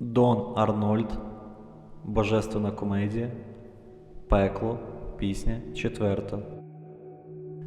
Дон Арнольд, Божественна комедія, Пекло, пісня четверта.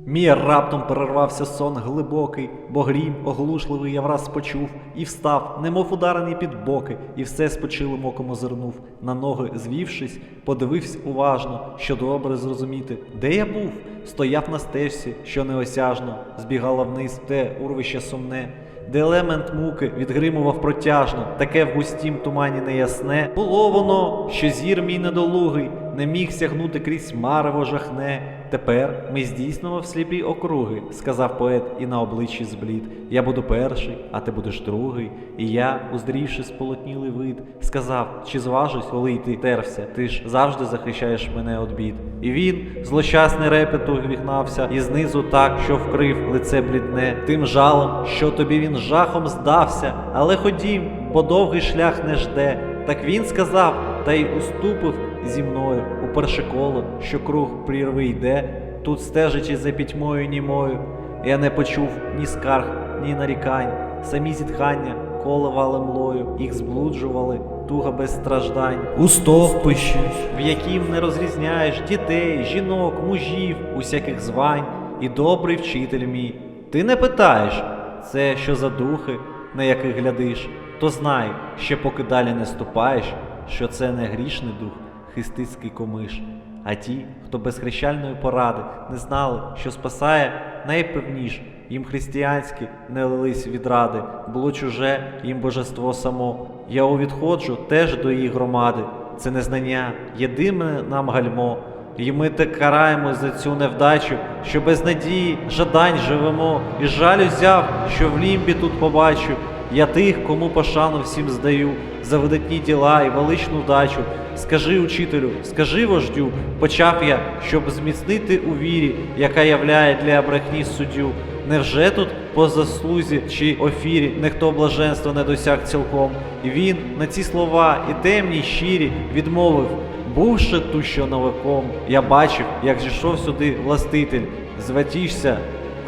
Мій раптом перервався сон глибокий, бо грім оглушливий я враз почув і встав, немов ударений під боки, і все спочилим оком озирнув. На ноги звівшись, подивився уважно, що добре зрозуміти, де я був. Стояв на стежці, що неосяжно, збігала вниз те урвище сумне, де елемент муки відгримував протяжно, таке в густім тумані неясне. Було воно, що зір мій недолугий, не міг сягнути крізь марево жахне. Тепер ми здійснимо в сліпі округи, сказав поет, і на обличчі зблід. Я буду перший, а ти будеш другий. І я, уздрівши сполотнілий вид, сказав, чи зважусь, коли й ти тервся, ти ж завжди захищаєш мене від бід. І він, злощасний репету, вігнався, і знизу так, що вкрив лице блідне, тим жалом, що тобі він жахом здався. Але ходім, бо довгий шлях не жде. Так він сказав, та й уступив зі мною у перше коло, що круг прірви йде, тут стежачи за пітьмою німою. Я не почув ні скарг, ні нарікань, самі зітхання коливали млою, їх зблуджували, туга без страждань. У стовпищі, в яким не розрізняєш дітей, жінок, мужів, усяких звань, і добрий вчитель мій. Ти не питаєш, це що за духи, на яких глядиш, то знай, ще поки далі не ступаєш, що це не грішний дух, хистицький комиш. А ті, хто без хрещальної поради не знали, що спасає найпевніш, їм християнські не лились від ради, було чуже їм божество само. Я увідходжу теж до її громади. Це незнання, єдине нам гальмо. І ми так караємо за цю невдачу, що без надії, жадань живемо, і жаль взяв, що в лімбі тут побачу. Я тих, кому пошану всім здаю, за видатні діла і величну дачу. Скажи учителю, скажи вождю, почав я, щоб зміцнити у вірі, яка являє для брехні суддю. Невже тут по заслузі чи офірі ніхто блаженства не досяг цілком? І він на ці слова і темні, й щирі відмовив. Бувши тущо новиком, я бачив, як зійшов сюди властитель, зватішся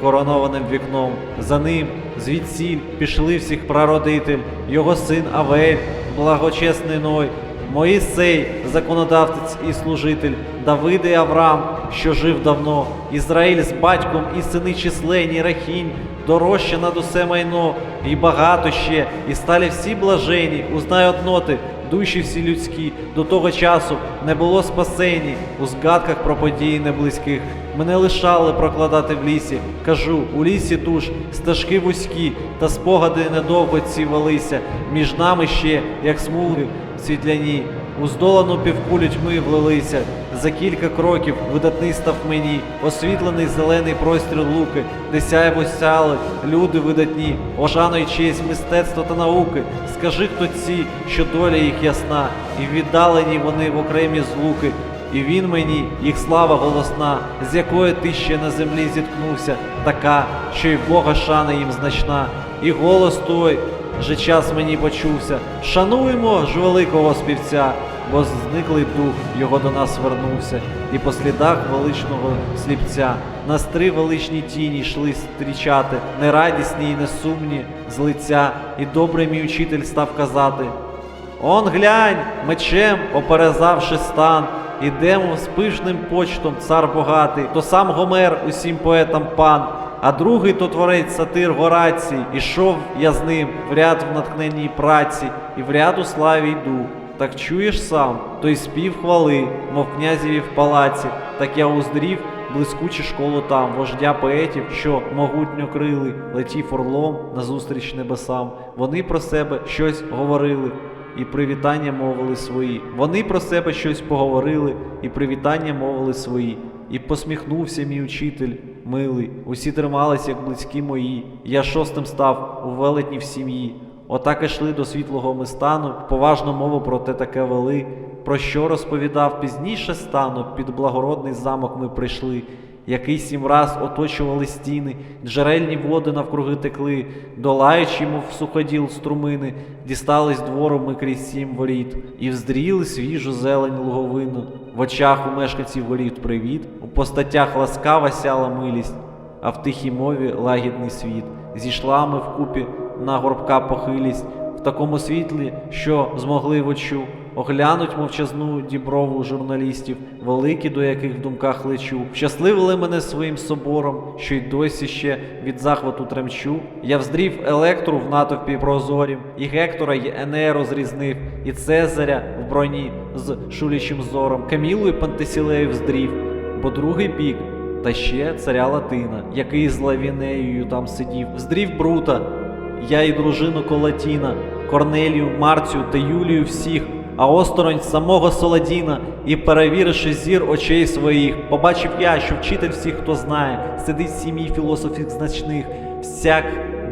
коронованим вікном. За ним звідсіль пішли всіх прародитель, його син Авель, благочесний Ной, Моїсей, законодавець і служитель, Давид і Авраам, що жив давно, Ізраїль з батьком і сини численні, Рахінь, дорожче над усе майно, і багато ще, і стали всі блажені, узнай одноти, душі всі людські, до того часу не було спасені у згадках про події неблизьких. Мене лишали прокладати в лісі. Кажу, у лісі туж стежки вузькі, та спогади недовго ці велися. Між нами ще, як смуги світляні, у здолану півкулю тьми влилися. За кілька кроків видатний став мені, освітлений зелений простір луки, де сяйво сяли люди видатні, ошану й честь мистецтва та науки. Скажи, хто ці, що доля їх ясна, і віддалені вони в окремі злуки. І він мені, їх слава голосна, з якої ти ще на землі зіткнувся, така, що й Бога шана їм значна, і голос той же час мені почувся. Шануймо ж великого співця, бо зниклий дух його до нас вернувся, і по слідах величного сліпця нас три величні тіні йшли стрічати, нерадісні й несумні з лиця, і добрий мій учитель став казати. Он глянь, мечем оперезавши стан, ідемо з пишним почтом цар богатий, то сам Гомер усім поетам пан, а другий то творець сатир Горацій. Ішов я з ним в ряд в натхненній праці, і в ряд у славі йду. Так чуєш сам, той спів хвали, мов князеві в палаці, так я уздрів блискучу школу там, вождя поетів, що могутньо крили, летів орлом назустріч небесам. Вони про себе щось говорили, і привітання мовили свої. Вони про себе щось поговорили, і привітання мовили свої. І посміхнувся мій учитель, милий. Усі тримались, як близькі мої. Я шостим став у велетні в сім'ї. Отак ішли до світлого ми стану, поважну мову про те таке вели. Про що розповідав пізніше стану, під благородний замок ми прийшли. Який сім раз оточували стіни, джерельні води навкруги текли, долаючи, мов суходіл струмини, дістались двору ми крізь сім воріт, і вздріли свіжу зелень луговину. В очах у мешканців воріт привіт, у постатях ласкава сяла милість, а в тихій мові лагідний світ. Зійшла ми вкупі на горбка похилість, в такому світлі, що змогли вочу. Оглянуть мовчазну діброву журналістів, великі, до яких в думках лечу. Щасливили мене своїм собором, що й досі ще від захвату тремчу. Я вздрів електру в натовпі прозорім, і Гектора й Енея розрізнив, і Цезаря в броні з шулячим зором, Камілу й Пантесілею вздрів, бо другий бік та ще царя Латина, який з Лавінеєю там сидів, здрів Брута, я і дружину Колатіна, Корнелію, Марцію та Юлію всіх, а осторонь самого Солодіна, і перевіривши зір очей своїх, побачив я, що вчитель всіх, хто знає, сидить в сім'ї філософів значних, всяк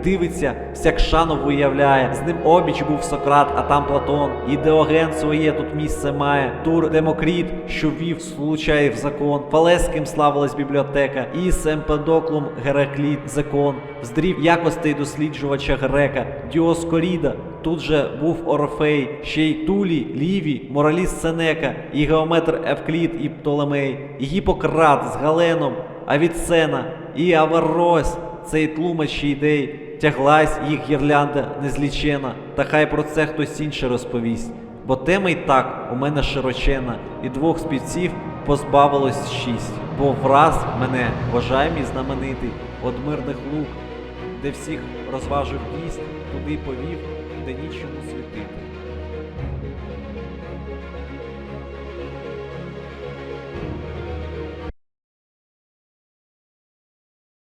дивиться, всяк шану виявляє. З ним обіч був Сократ, а там Платон. І Деоген своє тут місце має. Тур Демокріт, що вів случай в закон. Фалеским славилась бібліотека. І з Емпедоклом Геракліт закон. Здрів якостей досліджувача грека. Діоскоріда. Тут же був Орфей, ще й Тулі, Лівій, мораліст Сенека, і геометр Евклід і Птолемей, і Гіппократ з Галеном, Авіцена, і Аверрос, цей тлумач ідей, тяглась їх гірлянда незлічена, та хай про це хтось інше розповість. Бо тема й так у мене широчена, і двох співців позбавилось шість. Бо враз мене, вважаємий знаменитий, од мирних лук, де всіх розважив гість, туди повів, де нічому світити.